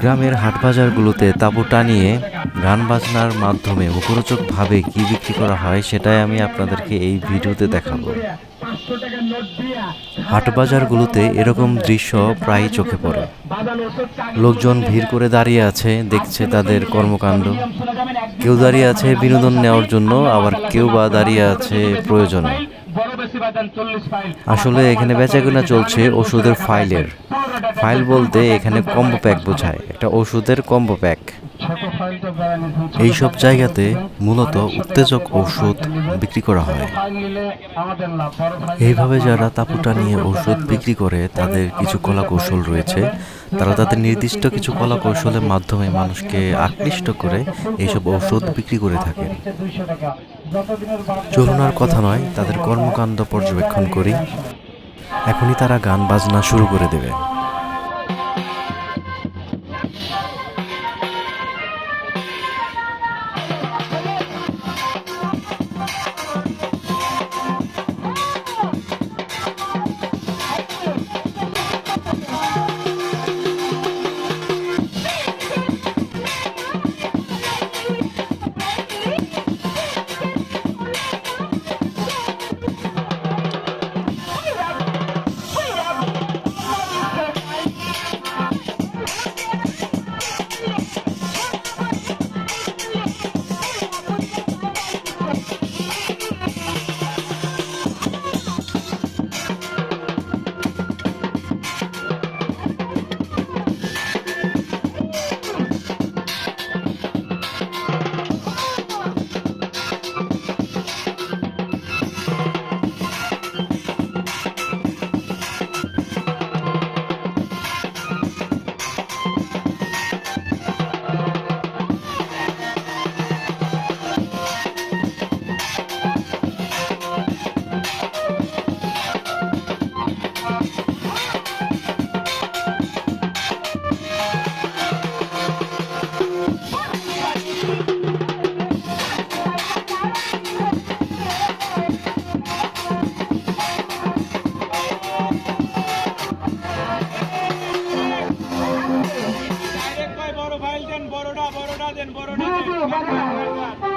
গ্রামের হাটবাজারগুলোতে তাঁবু টানিয়ে গান বাজনার মাধ্যমে মুখরোচকভাবে কী বিক্রি করা হয় সেটাই আমি আপনাদেরকে এই ভিডিওতে দেখাবো। হাটবাজারগুলোতে এরকম দৃশ্য প্রায়ই চোখে পড়ে। লোকজন ভিড় করে দাঁড়িয়ে আছে, দেখছে তাদের কর্মকাণ্ড। কেউ দাঁড়িয়ে আছে বিনোদন নেওয়ার জন্য, আবার কেউ বা দাঁড়িয়ে আছে প্রয়োজনে। আসলে এখানে বেচাকেনা চলছে ওষুধের ফাইলের। ফাইল বলতে এখানে কম্বো প্যাক বোঝায়, একটা ওষুধের কম্বো প্যাক। এইসব জায়গাতে মূলত উত্তেজক ঔষধ বিক্রি করা হয়। এইভাবে যারা তাপুটা নিয়ে ওষুধ বিক্রি করে, তাদের কিছু কলা কৌশল রয়েছে। তারা তাদের নির্দিষ্ট কিছু কলা কৌশলের মাধ্যমে মানুষকে আকৃষ্ট করে এইসব ঔষধ বিক্রি করে থাকেন। চলুন আর কথা নয়, তাদের কর্মকাণ্ড পর্যবেক্ষণ করি। এখনই তারা গান বাজনা শুরু করে দেবে। মোবাইল দেন বড়োটা বড়োটা দেন বড়োটা হ্যাঁ,